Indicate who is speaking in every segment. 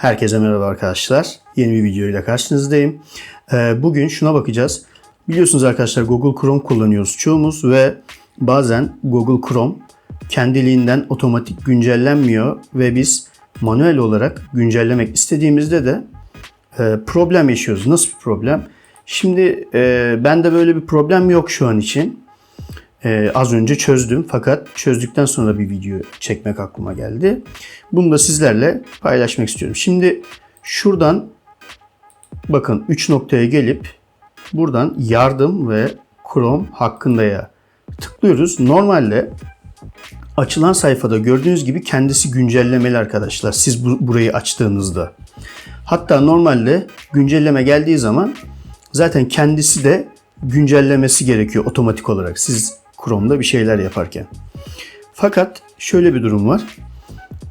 Speaker 1: Herkese merhaba arkadaşlar. Yeni bir video ile karşınızdayım. Ee, Bugün şuna bakacağız. Biliyorsunuz arkadaşlar Google Chrome kullanıyoruz çoğumuz ve bazen Google Chrome kendiliğinden otomatik güncellenmiyor ve biz manuel olarak güncellemek istediğimizde de e, problem yaşıyoruz. Nasıl bir problem? Şimdi e, bende böyle bir problem yok şu an için. Ee, az önce çözdüm fakat çözdükten sonra bir video çekmek aklıma geldi. Bunu da sizlerle paylaşmak istiyorum. Şimdi şuradan bakın 3 noktaya gelip buradan yardım ve Chrome hakkındaya tıklıyoruz. Normalde açılan sayfada gördüğünüz gibi kendisi güncellemeli arkadaşlar. Siz bu, burayı açtığınızda. Hatta normalde güncelleme geldiği zaman zaten kendisi de güncellemesi gerekiyor otomatik olarak. Siz Chrome'da bir şeyler yaparken. Fakat şöyle bir durum var.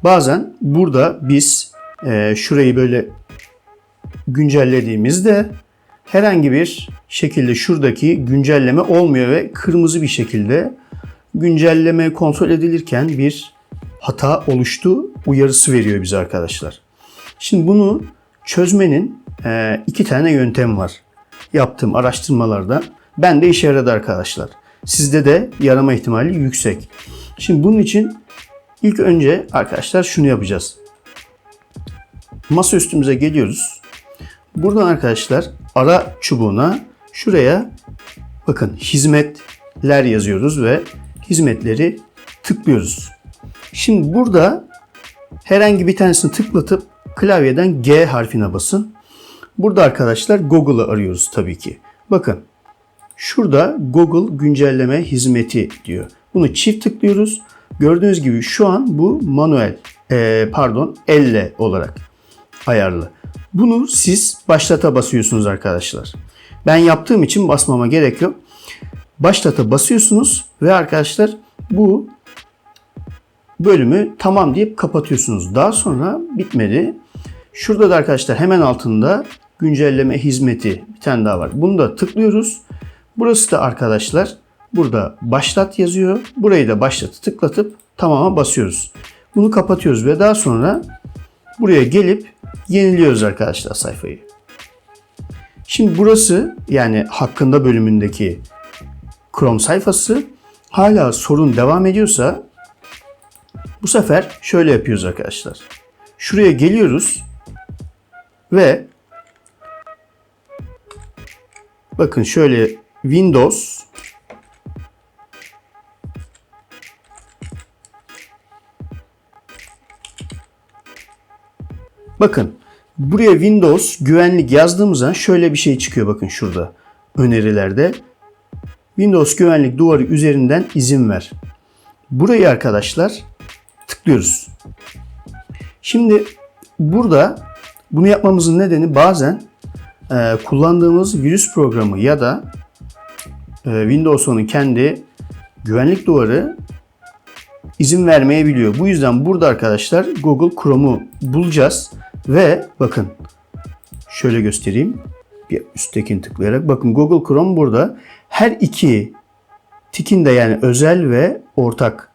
Speaker 1: Bazen burada biz e, şurayı böyle güncellediğimizde herhangi bir şekilde şuradaki güncelleme olmuyor ve kırmızı bir şekilde güncelleme kontrol edilirken bir hata oluştu uyarısı veriyor bize arkadaşlar. Şimdi bunu çözmenin e, iki tane yöntem var. Yaptığım araştırmalarda ben de işe yaradı arkadaşlar. Sizde de yarama ihtimali yüksek. Şimdi bunun için ilk önce arkadaşlar şunu yapacağız. Masa üstümüze geliyoruz. Buradan arkadaşlar ara çubuğuna şuraya bakın hizmetler yazıyoruz ve hizmetleri tıklıyoruz. Şimdi burada herhangi bir tanesini tıklatıp klavyeden G harfine basın. Burada arkadaşlar Google'ı arıyoruz tabii ki. Bakın Şurada Google güncelleme hizmeti diyor. Bunu çift tıklıyoruz. Gördüğünüz gibi şu an bu manuel, e, pardon elle olarak ayarlı. Bunu siz başlata basıyorsunuz arkadaşlar. Ben yaptığım için basmama gerek yok. Başlata basıyorsunuz ve arkadaşlar bu bölümü tamam deyip kapatıyorsunuz. Daha sonra bitmedi. Şurada da arkadaşlar hemen altında güncelleme hizmeti bir tane daha var. Bunu da tıklıyoruz. Burası da arkadaşlar burada başlat yazıyor. Burayı da başlatı tıklatıp tamama basıyoruz. Bunu kapatıyoruz ve daha sonra buraya gelip yeniliyoruz arkadaşlar sayfayı. Şimdi burası yani hakkında bölümündeki Chrome sayfası hala sorun devam ediyorsa bu sefer şöyle yapıyoruz arkadaşlar. Şuraya geliyoruz ve bakın şöyle Windows Bakın buraya Windows güvenlik yazdığımız zaman şöyle bir şey çıkıyor bakın şurada önerilerde. Windows güvenlik duvarı üzerinden izin ver. Burayı arkadaşlar tıklıyoruz. Şimdi burada bunu yapmamızın nedeni bazen e, kullandığımız virüs programı ya da e, Windows'un kendi güvenlik duvarı izin vermeyebiliyor. Bu yüzden burada arkadaşlar Google Chrome'u bulacağız ve bakın şöyle göstereyim. Bir üsttekini tıklayarak bakın Google Chrome burada her iki tikin de yani özel ve ortak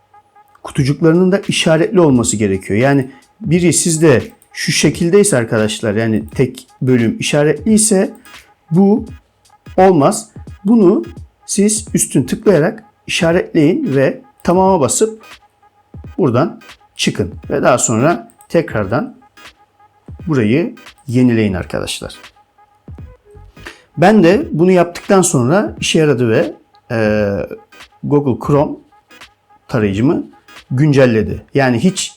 Speaker 1: kutucuklarının da işaretli olması gerekiyor. Yani biri sizde şu şekildeyse arkadaşlar yani tek bölüm işaretliyse bu olmaz. Bunu siz üstün tıklayarak işaretleyin ve tamama basıp buradan çıkın ve daha sonra tekrardan burayı yenileyin arkadaşlar. Ben de bunu yaptıktan sonra işe yaradı ve e, Google Chrome tarayıcımı güncelledi. Yani hiç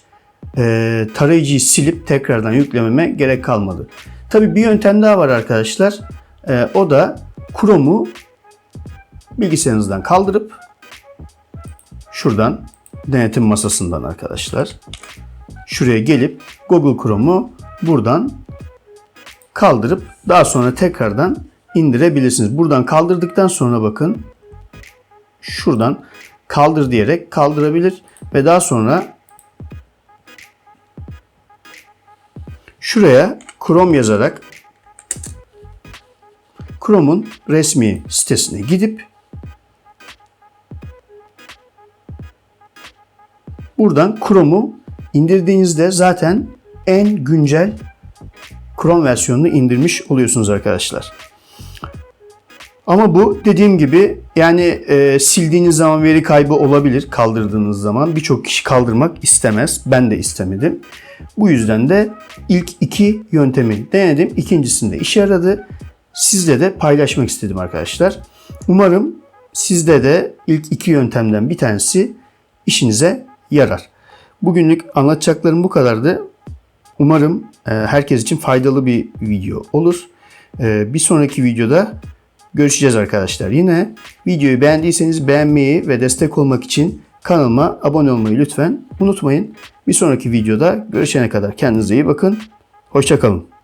Speaker 1: e, tarayıcıyı silip tekrardan yüklememe gerek kalmadı. Tabi bir yöntem daha var arkadaşlar. E, o da Chrome'u bilgisayarınızdan kaldırıp şuradan denetim masasından arkadaşlar şuraya gelip Google Chrome'u buradan kaldırıp daha sonra tekrardan indirebilirsiniz. Buradan kaldırdıktan sonra bakın şuradan kaldır diyerek kaldırabilir ve daha sonra şuraya Chrome yazarak Chrome'un resmi sitesine gidip Buradan Chrome'u indirdiğinizde zaten en güncel Chrome versiyonunu indirmiş oluyorsunuz arkadaşlar. Ama bu dediğim gibi yani e, sildiğiniz zaman veri kaybı olabilir kaldırdığınız zaman. Birçok kişi kaldırmak istemez. Ben de istemedim. Bu yüzden de ilk iki yöntemi denedim. İkincisinde işe yaradı. Sizle de paylaşmak istedim arkadaşlar. Umarım sizde de ilk iki yöntemden bir tanesi işinize yarar. Bugünlük anlatacaklarım bu kadardı. Umarım e, herkes için faydalı bir video olur. E, bir sonraki videoda görüşeceğiz arkadaşlar. Yine videoyu beğendiyseniz beğenmeyi ve destek olmak için kanalıma abone olmayı lütfen unutmayın. Bir sonraki videoda görüşene kadar kendinize iyi bakın. Hoşçakalın.